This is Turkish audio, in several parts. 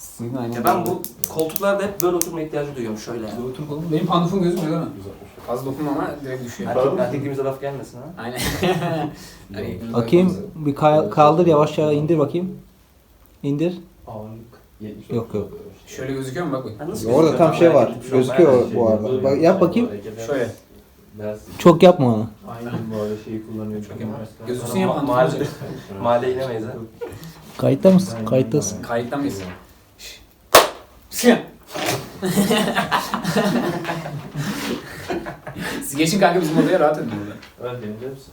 Sizin aynı Ya ben bu koltuklarda hep böyle oturma ihtiyacı duyuyorum şöyle. Burada otur bakalım. Benim pandufum gözükmüyor değil mi? Az dokunma ama direkt düşüyor. Erkek, erkekliğimize laf gelmesin ha. Aynen. Hani Bakayım bir kay- kaldır yavaşça indir bakayım. İndir. Ağırlık 70 Yok, yok. Şöyle gözüküyor mu bak nasıl Orada tam şey var. Şey. Gözüküyor bu arada. Bak, yap bakayım. Şöyle. Çok yapma onu. Aynen böyle şeyi kullanıyor. Çok yapar. Gözüksün mahallede, mahalleye inemeyiz ha. Kayıtta mısın? Kayıttasın. Kayıttan mıyız? Siz geçin kanka bizim odaya rahat edin burada. Evet de hepsi.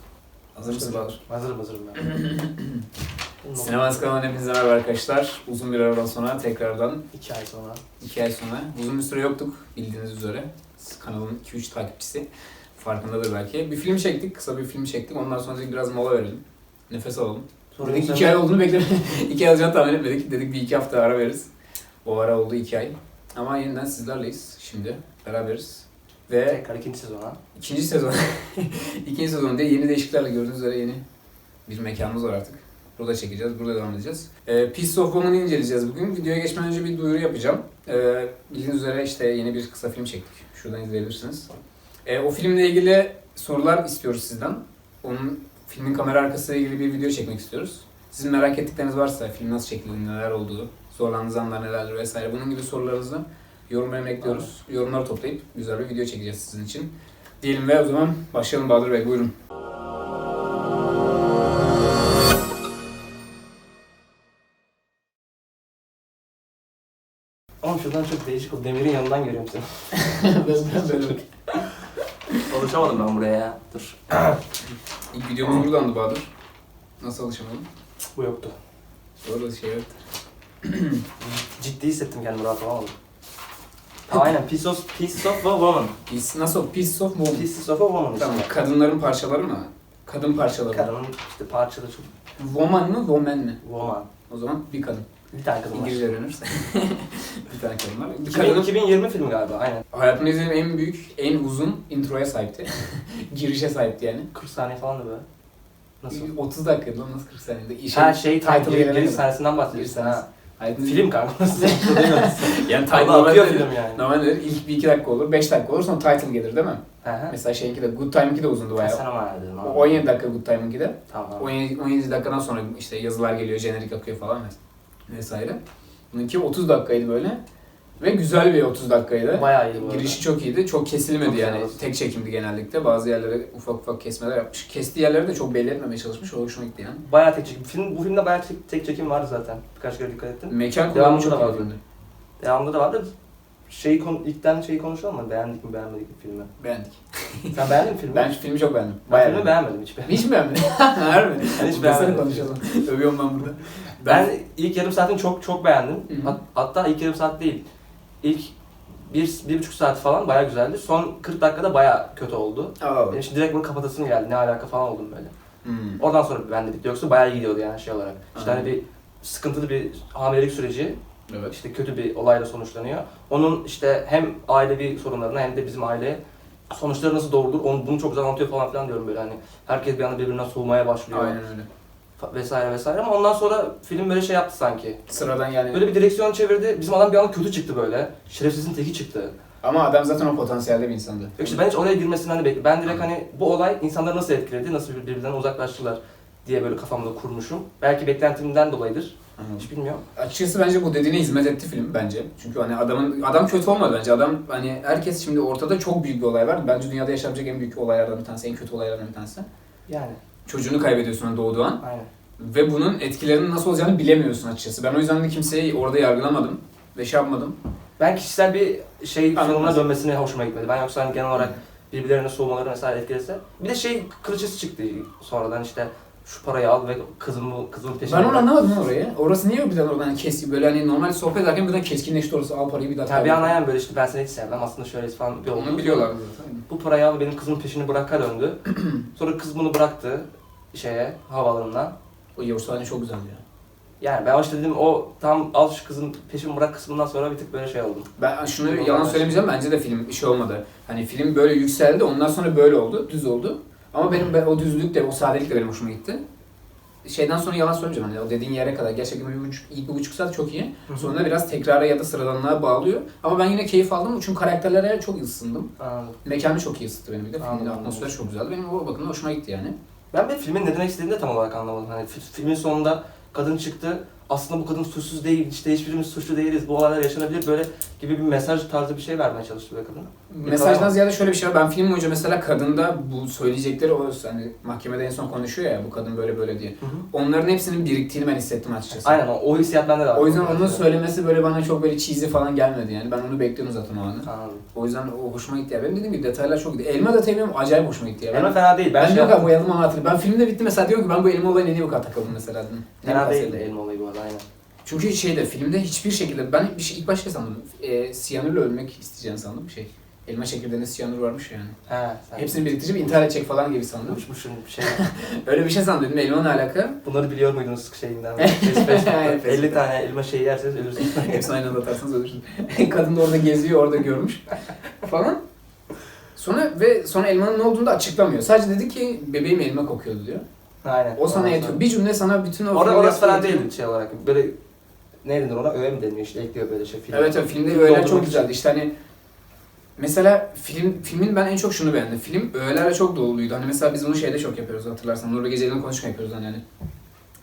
Hazır mısın Bahadır? Hazırım hazırım ben. Sinema kanalına hepinize merhaba arkadaşlar. Uzun bir aradan sonra tekrardan İki ay sonra. iki ay sonra uzun bir süre yoktuk bildiğiniz üzere. Kanalın 2-3 takipçisi farkındadır belki. Bir film çektik, kısa bir film çektik. Ondan sonra dedik biraz mola verelim. Nefes alalım. Sonra dedik iki ay olduğunu beklemedik. iki ay olacağını tahmin etmedik. Dedik bir iki hafta ara veririz. O ara oldu iki ay. Ama yeniden sizlerleyiz şimdi. Beraberiz. Ve Tekrar ikinci sezona. ikinci sezon. ikinci sezonda yeni değişikliklerle gördüğünüz üzere yeni bir mekanımız var artık. Burada çekeceğiz, burada devam edeceğiz. Ee, Piece of Woman'ı inceleyeceğiz bugün. Videoya geçmeden önce bir duyuru yapacağım. Ee, bildiğiniz üzere işte yeni bir kısa film çektik. Şuradan izleyebilirsiniz. Ee, o filmle ilgili sorular istiyoruz sizden. Onun filmin kamera arkasıyla ilgili bir video çekmek istiyoruz. Sizin merak ettikleriniz varsa film nasıl çekildi, neler olduğu, zorlandığınız anlar nelerdir vesaire bunun gibi sorularınızı yorumlara bekliyoruz. Yorumları toplayıp güzel bir video çekeceğiz sizin için. Diyelim ve o zaman başlayalım Bahadır Bey buyurun. Oğlum şuradan çok değişik o demirin yanından görüyorum seni. ben böyle bak. Alışamadım ben buraya ya. Dur. İlk videomuz buradandı Bahadır. Nasıl alışamadın? Bu yoktu. Orada şey yok. Ciddi hissettim kendimi rahat olamadım. Aynen Piece of, piece of a Woman. Piece, nasıl? Piece of Woman. Pieces of a Woman Tamam, işte. kadınların parçaları mı? Kadın parçaları. mı? Kadının işte parçalı çok Woman mı, woman mi? woman. O zaman bir kadın. Bir tane kadın var. İngilizce öğrenirse. bir tane kadın var. Bir 2000, kadının 2020 filmi galiba aynen. hayatımda izlediğim en büyük, en uzun introya sahipti. Girişe sahipti yani. 40 saniye falan da böyle. Nasıl? 30 dakika lan nasıl 40 saniyede? Ha şey title'ı giriş sahnesinden bahsediyorsun ha. Hayatımda Film kanka. Yani Title akıyor film yani. normalde ilk bir iki dakika olur, 5 dakika olur sonra title gelir değil mi? Hı hı. Mesela şeyinki de Good Time'inki de uzundu bayağı. Sen ama. O 17 dakika Good Time'inki de. Tamam. 17, 17 dakikadan sonra işte yazılar geliyor, jenerik akıyor falan ves- vesaire. Bununki 30 dakikaydı böyle. Ve güzel bir 30 dakikaydı. Bayağı iyi bu arada. Girişi çok iyiydi. Çok kesilmedi Çok yani. güzel. Tek çekimdi genellikle. Bazı yerlere ufak ufak kesmeler yapmış. Kestiği yerleri de çok belli etmemeye çalışmış. O hoşuma gitti yani. Bayağı tek çekim. Film, bu filmde bayağı tek, tek çekim vardı zaten. Birkaç kere dikkat ettim. Mekan kullanımı çok da vardı. Devamında da vardı. Konu, ilkten şeyi konuşalım mı? Beğendik mi beğenmedik mi filmi? Beğendik. Sen beğendin mi filmi? Ben şu filmi çok beğendim. ben Bayağı filmi beğendim. beğenmedim hiç. Hiç mi beğenmedin? Harbi. Ben hiç Desene beğenmedim. konuşalım. Övüyorum ben burada. Ben ilk yarım saatini çok çok beğendim. Hı hı. Hat- hatta ilk yarım saat değil. İlk bir, bir buçuk saat falan bayağı güzeldi. Son 40 dakikada bayağı kötü oldu. Aa. Benim şimdi direkt bunu kapatasım geldi. Ne alaka falan oldum böyle. Hmm. Oradan sonra ben de bitti. Yoksa bayağı iyi gidiyordu yani şey olarak. İşte hani Anladım. bir sıkıntılı bir hamilelik süreci Evet. işte kötü bir olayla sonuçlanıyor. Onun işte hem ailevi sorunlarına hem de bizim aile sonuçları nasıl doğrudur onu bunu çok güzel anlatıyor falan filan diyorum böyle hani herkes bir anda birbirinden soğumaya başlıyor Aynen öyle. Vesaire vesaire ama ondan sonra film böyle şey yaptı sanki. Sıradan yani. Böyle bir direksiyon çevirdi. Bizim adam bir anda kötü çıktı böyle. Şerefsizin teki çıktı. Ama adam zaten o potansiyelde bir insandı. Yok işte ben hiç oraya girmesini hani bekliyorum. Ben direkt hani bu olay insanları nasıl etkiledi, nasıl birbirinden uzaklaştılar diye böyle kafamda kurmuşum. Belki beklentimden dolayıdır. Anladım. Hiç bilmiyorum. Açıkçası bence bu dediğine hizmet etti film bence. Çünkü hani adamın adam kötü olmadı bence. Adam hani herkes şimdi ortada çok büyük bir olay var. Bence dünyada yaşanabilecek en büyük olaylardan bir tanesi, en kötü olaylardan bir tanesi. Yani Çocuğunu kaybediyorsun hani doğduğu an aynen. ve bunun etkilerinin nasıl olacağını bilemiyorsun açıkçası. Ben o yüzden de kimseyi orada yargılamadım ve şey yapmadım. Ben kişisel bir şey sorununa dönmesine hoşuma gitmedi. Ben yoksa hani genel olarak birbirlerine soğumaları vesaire etkilese. Bir de şey kılıçısı çıktı sonradan işte şu parayı al ve kızımı kızımın peşine Ben onu anlamadım orayı. Orası niye birden oradan kes böyle hani normal sohbet ederken birden keskinleşti orası al parayı bir daha. Tabii bir kaybet. an aynen böyle işte ben seni hiç sevmem aslında şöyle falan bir oldu. Onu biliyorlar zaten. Bu parayı al benim kızımın peşini bıraka döndü. Sonra kız bunu bıraktı şeye havaalanına. O Yavuz sahne çok güzeldi ya. Yani ben işte dedim o tam al şu kızın peşini bırak kısmından sonra bir tık böyle şey oldum. Ben şunu Normal yalan söylemeyeceğim bence de film şey olmadı. Hani film böyle yükseldi ondan sonra böyle oldu, düz oldu. Ama benim ben- o düzlük de o sadelik de benim hoşuma gitti. şeyden sonra yalan söylemeyeceğim. Hani o dediğin yere kadar gerçekten bir buçuk, ilk bir buçuk saat çok iyi. Sonra biraz tekrara ya da sıradanlığa bağlıyor. Ama ben yine keyif aldım çünkü karakterlere çok ısındım. Anladım. Mekanı çok iyi ısıttı benim bir de. Filmin Anladım. atmosferi çok güzeldi. Benim o bakımdan hoşuma gitti yani. Ben bir filmin ne demek istediğini de tam olarak anlamadım. Hani fi- filmin sonunda kadın çıktı. Aslında bu kadın suçsuz değil, işte hiçbirimiz suçlu değiliz, bu olaylar yaşanabilir böyle gibi bir mesaj tarzı bir şey vermeye çalıştı böyle kadına. Mesajdan ziyade şöyle bir şey var. Ben film boyunca mesela kadında bu söyleyecekleri o hani mahkemede en son konuşuyor ya bu kadın böyle böyle diye. Hı hı. Onların hepsinin biriktiğini ben hissettim açıkçası. Aynen o, hissiyat bende de var. O yüzden onun söylemesi böyle bana çok böyle cheesy falan gelmedi yani. Ben onu bekliyordum zaten o anı. Anladım. O yüzden o hoşuma gitti ya. Benim dediğim gibi detaylar çok iyi. Elma detayı benim acayip hoşuma gitti ya. Elma fena değil. Ben, ben, şey yok yaptım. abi bayıldım ama hatırlıyorum. Ben filmde bitti mesela diyorum ki ben bu elma olayına niye bu kadar takıldım mesela. bu Fena sevdim? elma olayı bu arada aynen. Çünkü şeyde filmde hiçbir şekilde ben bir şey, ilk başta sandım. E, siyanürle ölmek isteyeceğini sandım şey. Elma çekirdeğinde siyanür varmış yani. He sen Hepsini biriktirip intihar edecek falan gibi sandım. uçmuşsun bir şey. Öyle bir şey sandım dedim. Elma ne alaka? Bunları biliyor muydunuz şeyinden? Face- Facebook'ta Evet, 50 tane elma şeyi yerseniz ölürsünüz. Hepsini aynı anda atarsanız ölürsün. Kadın da orada geziyor, orada görmüş falan. Sonra ve sonra elmanın ne olduğunu da açıklamıyor. Sadece dedi ki bebeğim elma kokuyordu diyor. Aynen. O sana Ondan yetiyor. sonra- Bir cümle sana bütün o Orada filmi orası falan yaptığı değil şey olarak. Böyle ne denir ona? Öğe mi deniyor işte ekliyor böyle şey. Film. Evet evet filmde Film öğeler doldurmak çok için. güzeldi. İşte hani mesela film filmin ben en çok şunu beğendim. Film öğelerle çok doluydu. Hani mesela biz bunu şeyde çok yapıyoruz hatırlarsan. Nurlu Gece'yle konuşma yapıyoruz hani. hani.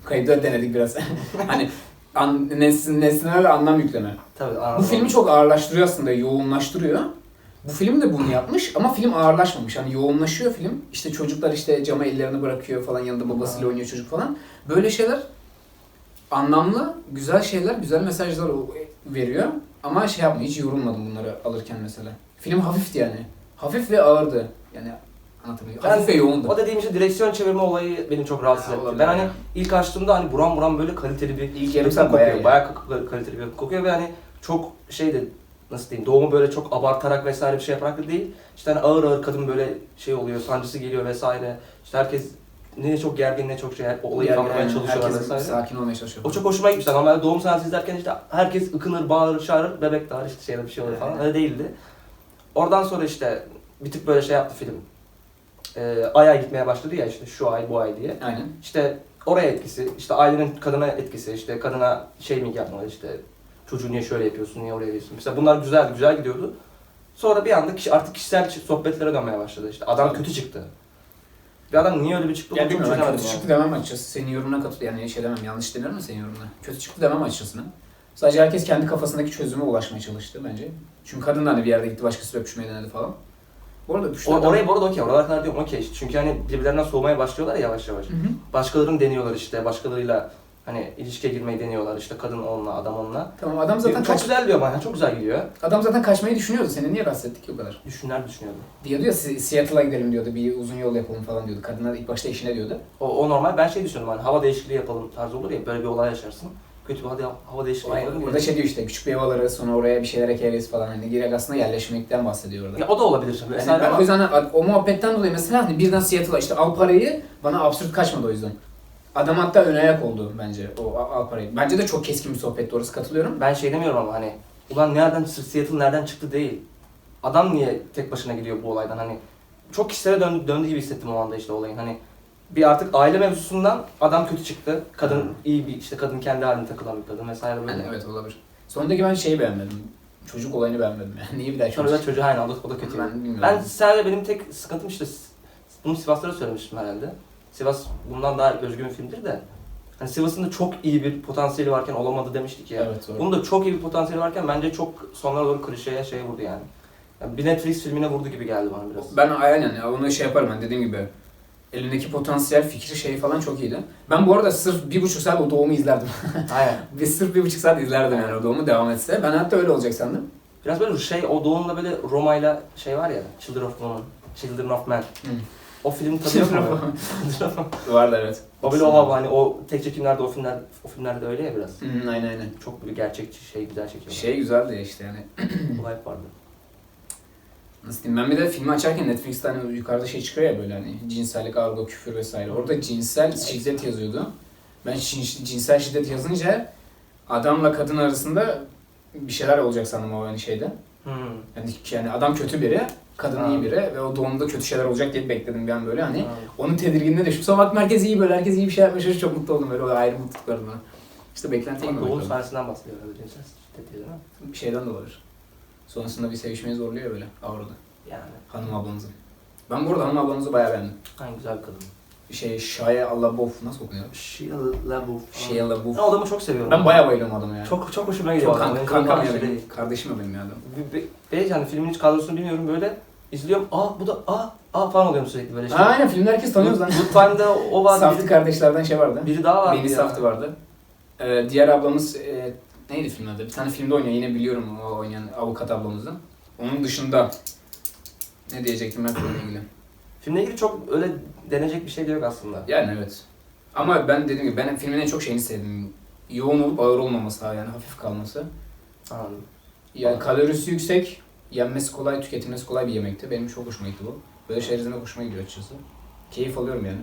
Kayıtları denedik biraz. hani an, nesn, nesnel anlam yükleme. Tabii Bu anladım. filmi çok ağırlaştırıyor aslında, yoğunlaştırıyor. Bu film de bunu yapmış ama film ağırlaşmamış. Hani yoğunlaşıyor film. İşte çocuklar işte cama ellerini bırakıyor falan yanında babasıyla oynuyor çocuk falan. Böyle şeyler anlamlı, güzel şeyler, güzel mesajlar o- veriyor. Ama şey yapmıyor, hiç yorulmadım bunları alırken mesela. Film hafifti yani. Hafif ve ağırdı. Yani anlatabiliyor. Ben- Hafif ve yoğundu. O dediğim işte direksiyon çevirme olayı beni çok rahatsız Ha, etti. Ben hani ya. ilk açtığımda hani buram buram böyle kaliteli bir İlk yarım saat kokuyor. bayağı iyi. Bayağı k- kaliteli bir kokuyor ve hani çok şey de nasıl diyeyim doğumu böyle çok abartarak vesaire bir şey yaparak da değil. İşte hani ağır ağır kadın böyle şey oluyor, sancısı geliyor vesaire. İşte herkes ne çok gergin ne çok şey olayı kavramaya yani çalışıyorlar herkes vesaire. sakin olmaya çalışıyor. O çok hoşuma gitmişti. Normalde doğum sahnesi izlerken işte herkes ıkınır, bağırır, çağırır, bebek de işte şeyde bir şey oluyor falan. Öyle değildi. Oradan sonra işte bir tık böyle şey yaptı film. Ee, ay ay gitmeye başladı ya işte şu ay bu ay diye. Aynen. İşte oraya etkisi, işte ailenin kadına etkisi, işte kadına şey mi yapmalı işte çocuğu niye şöyle yapıyorsun, niye oraya gidiyorsun. Mesela bunlar güzeldi, güzel gidiyordu. Sonra bir anda kişi, artık kişisel sohbetlere dönmeye başladı. İşte adam kötü çıktı. Bir adam niye öyle bir çıktı? Ya onu bilmiyorum ben çözemedim kötü yani. çıktı demem açıkçası. Senin yorumuna katılıyorum. Yani şey demem yanlış demiyorum mu senin yorumuna? Kötü çıktı demem açıkçası. Sadece herkes kendi kafasındaki çözüme ulaşmaya çalıştı bence. Çünkü kadın da hani bir yerde gitti başkası öpüşmeye denedi falan. Bu arada O, öpüşler... oraya bu arada okey, oralar kadar diyorum okey. Çünkü hani birbirlerinden soğumaya başlıyorlar ya yavaş yavaş. Hı hı. Başkalarını deniyorlar işte, başkalarıyla hani ilişkiye girmeyi deniyorlar işte kadın onunla, adam onunla. Tamam adam zaten çok kaç... güzel diyor bana, çok güzel gidiyor. Adam zaten kaçmayı düşünüyordu. Seni niye rahatsız ettik ki o kadar? Düşünler düşünüyordu. Diyordu ya "Se- Seattle'a gidelim diyordu. Bir uzun yol yapalım falan diyordu. Kadınlar ilk başta eşine diyordu. O, o normal. Ben şey düşünüyorum hani hava değişikliği yapalım tarzı olur ya böyle bir olay yaşarsın. Kötü bir hava, hava değişikliği yapalım. Burada şey diyor işte küçük bir ev alırız sonra oraya bir şeyler ekeriz falan. Hani direkt aslında yerleşmekten bahsediyor orada. Ya o da olabilir şimdi. Yani ben o ama yüzden hani o muhabbetten dolayı mesela hani birden Seattle'a işte al parayı bana absürt kaçmadı o yüzden. Adam hatta ön ayak oldu bence o al al parayı. Bence de çok keskin bir sohbetti orası katılıyorum. ben şey demiyorum ama hani ulan nereden Seattle nereden çıktı değil. Adam niye tek başına gidiyor bu olaydan hani çok kişilere döndü, döndü gibi hissettim o anda işte olayın hani bir artık aile mevzusundan adam kötü çıktı. Kadın Hı. iyi bir işte kadın kendi halinde takılan bir kadın vesaire böyle. Yani evet olabilir. Sondaki ben şeyi beğenmedim. Çocuk olayını beğenmedim yani. Niye bir daha Sonra da çocuğu aynı o da, o da kötü. Ben bilmiyorum. Ben sadece benim tek sıkıntım işte bunu Sivas'ta da söylemiştim herhalde. Sivas bundan daha özgün bir filmdir de. Hani Sivas'ın da çok iyi bir potansiyeli varken olamadı demiştik ya. Evet doğru. Bunun da çok iyi bir potansiyeli varken bence çok sonlara doğru klişeye şeye vurdu yani. yani. Bir Netflix filmine vurdu gibi geldi bana biraz. Ben aynen ya onu şey yaparım ben dediğim gibi. Elindeki potansiyel fikri şey falan çok iyiydi. Ben bu arada sırf bir buçuk saat o doğumu izlerdim. Aynen. Ve sırf bir buçuk saat izlerdim yani o doğumu devam etse. Ben hatta öyle olacak sandım. Biraz böyle şey o doğumda böyle Roma'yla şey var ya Children of Woman, Children of Man. Hı. O film tadı yok mu? Vardı evet. o böyle o hava hani o tek çekimlerde o filmler o filmlerde de öyle ya biraz. Hı, aynen aynen. Çok bir gerçekçi şey güzel çekiyorlar. Şey güzeldi işte yani. Olay vardı. Nasıl diyeyim ben bir de filmi açarken Netflix'te hani yukarıda şey çıkıyor ya böyle hani cinsellik, argo, küfür vesaire. Orada cinsel şiddet yazıyordu. Ben cin- cinsel şiddet yazınca adamla kadın arasında bir şeyler olacak sandım o hani şeyde. Hmm. Yani, yani adam kötü biri Kadın Ha. iyi biri ve o doğumda kötü şeyler olacak diye bekledim ben böyle hani. Ha. Onun tedirginliğine düştüm. Sonra baktım herkes iyi böyle, herkes iyi bir şey yapmış. Çok mutlu oldum böyle. O ayrı mutluluk verdi bana. İşte beklentiye Ama girmemek doğum sahnesinden bahsediyor mi? Bir şeyden de olabilir. Sonrasında bir sevişmeye zorluyor böyle avrada. Yani. Hanım ablanızı. Ben bu arada hanım ablanızı bayağı beğendim. Hangi güzel kadın. Şey Shia LaBeouf nasıl okunuyor? Shia LaBeouf. Shia LaBeouf. Ben o adamı çok seviyorum. Ben bayağı bayılıyorum adama ya. Çok çok hoşuma gidiyor. çok adam. kan, Benim kankam ya kardeşim benim. Kardeşim ya benim ya adam. Ve yani filmin hiç kadrosunu bilmiyorum böyle izliyorum. Aa bu da aa aa falan oluyorum sürekli böyle şey. Ha, aynen filmde herkes tanıyoruz lan. Good Time'da o var. Safti biri, kardeşlerden şey vardı. biri daha var. Beni Safti vardı. Ee, diğer ablamız e, neydi filmin adı? Bir tane filmde oynuyor yine biliyorum o oynayan avukat ablamızı. Onun dışında ne diyecektim ben filmle ilgili? Filmle ilgili çok öyle denecek bir şey de yok aslında. Yani evet. Ama ben dediğim gibi ben filmin en çok şeyini sevdim. Yoğun olup ağır olmaması yani hafif kalması. Anladım. Yani kalorisi yüksek, yenmesi kolay, tüketilmesi kolay bir yemekti. Benim çok hoşuma gitti bu. Böyle şeyler izlemek hoşuma gidiyor açıkçası. Keyif alıyorum yani.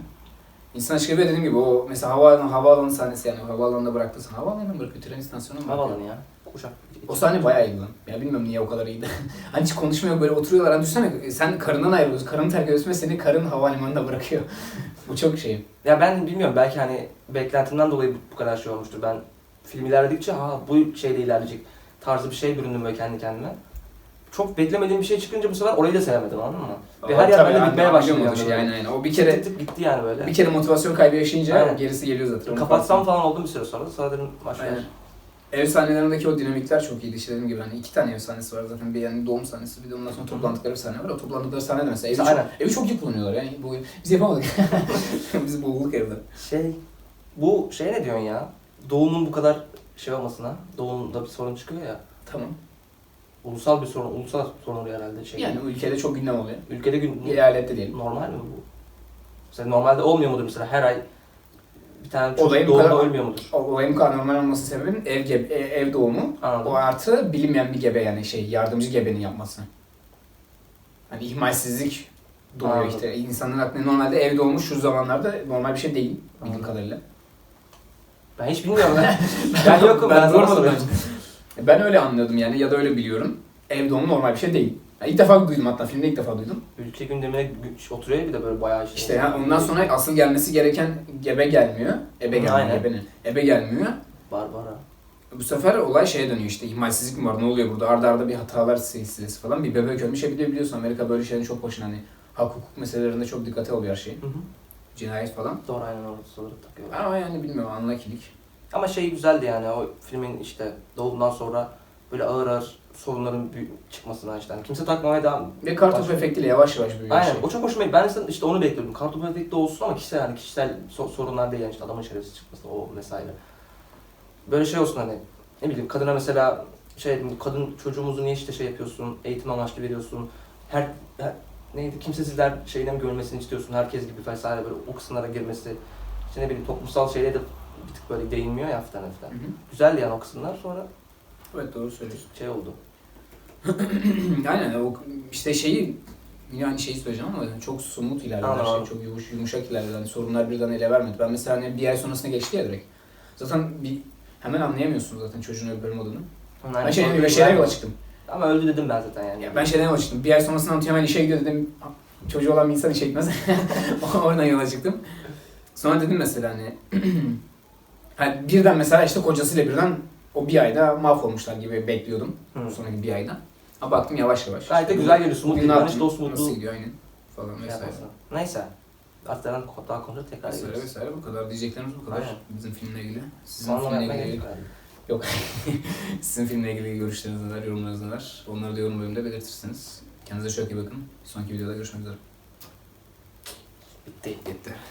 İnsan aşkı ve dediğim gibi o mesela havaalanı, havaalanı sahnesi yani havaalanında bıraktı sana. Havaalanına mı bırakıyor? Tren istasyonuna mı bırakıyor? Havalanı ya. Kuşak. O sahne bayağı iyiydi lan. Ya bilmiyorum niye o kadar iyiydi. hani hiç konuşmuyor böyle oturuyorlar. Hani düşünsene sen karından ayrılıyorsun. Karını terk ediyorsun ve seni karın havalimanında bırakıyor. bu çok şey. Ya ben bilmiyorum belki hani beklentimden dolayı bu kadar şey olmuştur. Ben film ilerledikçe ha bu şeyde ilerleyecek tarzı bir şey büründüm böyle kendi kendime. Çok beklemediğim bir şey çıkınca bu sefer orayı da sevemedim anladın mı? Ve her yer bende bitmeye başladı. o yani şey. O bir kere tık tık gitti yani böyle. bir kere motivasyon kaybı yaşayınca Aynen. gerisi geliyor zaten. Kapatsam falan oldum bir süre sonra. Başka Aynen. Ev sahnelerindeki o dinamikler çok iyiydi. İşte dediğim gibi hani iki tane ev sahnesi var zaten. Bir yani doğum sahnesi bir de ondan sonra toplandıkları bir sahne var. O toplandıkları sahne de mesela evi, Aynen. çok, evi çok iyi kullanıyorlar yani. Bu, biz yapamadık. biz boğulduk evde. Şey, bu şey ne diyorsun ya? Doğumun bu kadar şey olmasına, doğumda bir sorun çıkıyor ya. Tamam. Ulusal bir sorun, ulusal sorun oluyor herhalde. Şey. Yani ülkede çok gündem oluyor. Ülkede gün, Eyalette diyelim. normal mi bu? Mesela normalde olmuyor mudur mesela her ay bir tane çocuk Olayın doğumda kadar- ölmüyor mudur? Olayın bu kadar normal olması sebebin ev, gebe, e- ev doğumu. Anladım. O artı bilinmeyen bir gebe yani şey yardımcı gebenin yapması. Hani ihmalsizlik doğuyor Anladım. işte. İnsanların aklına normalde ev doğumu şu zamanlarda normal bir şey değil bildiğim kadarıyla. Ben hiç bilmiyorum ben. ben yokum ben, soruyorum. ben. Ben öyle anlıyordum yani ya da öyle biliyorum. Ev doğumu normal bir şey değil. Yani ilk defa duydum hatta filmde ilk defa duydum. Ülke gündemine gü- oturuyor ya bir de böyle bayağı şey. İşte yani ondan sonra asıl gelmesi gereken gebe gelmiyor. Ebe gelmiyor, Aynen. ebe gelmiyor. Barbara. Bu sefer olay şeye dönüyor işte ihmalsizlik mi var ne oluyor burada arda arda bir hatalar silsilesi falan bir bebek ölmüş ya bir de biliyorsun Amerika böyle şeylerin çok başına hani hak hukuk meselelerinde çok dikkate alıyor her şey. Hı hı. Cinayet falan. Doğru aynen orada soruları takıyor. Ama yani bilmiyorum anlakilik. Ama şey güzeldi yani o filmin işte doğumdan sonra böyle ağır ağır sorunların büyü- çıkmasından işte. Yani kimse takmamaya devam Ve kartopu Başka- efektiyle yavaş yavaş büyüyor Aynen şey. o çok hoşuma gitti. Ben de işte onu bekliyordum. Kartopu efekti olsun ama kişisel yani kişisel so- sorunlar değil yani işte adamın şerefsiz çıkması o vesaire. Böyle şey olsun hani ne bileyim kadına mesela şey kadın çocuğumuzu niye işte şey yapıyorsun eğitim amaçlı veriyorsun her, her neydi kimsesizler şeyden görmesini istiyorsun herkes gibi vesaire böyle o kısımlara girmesi işte ne bileyim toplumsal şeylere de bir tık böyle değinmiyor ya hafiften hafiften. Hı hı. Güzeldi yani o kısımlar sonra Evet doğru söylüyorsun. şey oldu. Aynen o işte şeyi yine aynı şeyi söyleyeceğim ama çok somut ilerledi her şey. Çok yumuş, yumuşak ilerledi. Hani sorunlar birden ele vermedi. Ben mesela hani bir ay sonrasında geçti ya direkt. Zaten bir hemen anlayamıyorsun zaten çocuğun öbür bölüm Aynen. Ben şey, öyle şeyler yola çıktım. Ama öldü dedim ben zaten yani. Ya ben şeyden yola çıktım. Bir ay sonrasında anlatıyorum hemen işe gidiyor dedim. Çocuğu olan bir insan işe gitmez. Oradan yola çıktım. Sonra dedim mesela hani hani birden mesela işte kocasıyla birden o bir ayda mahvolmuşlar gibi bekliyordum. Hı. Sonraki bir ayda. Ama baktım yavaş yavaş. Gayet de güzel geliyor. Smooth gidiyor. o yaptın? smoothluğu Nasıl gidiyor aynen. Falan şey vesaire. yapmasın. Neyse. Artlardan daha konuşup tekrar Vesaire ederiz. vesaire bu kadar. Diyeceklerimiz bu kadar. Aynen. Bizim filmle ilgili. Sizin Sonra filmle ilgili. yok. Sizin filmle ilgili görüşleriniz neler, yorumlarınız neler? Onları da yorum bölümünde belirtirsiniz. Kendinize çok iyi bakın. Sonraki videoda görüşmek üzere. Bitti. Gitti.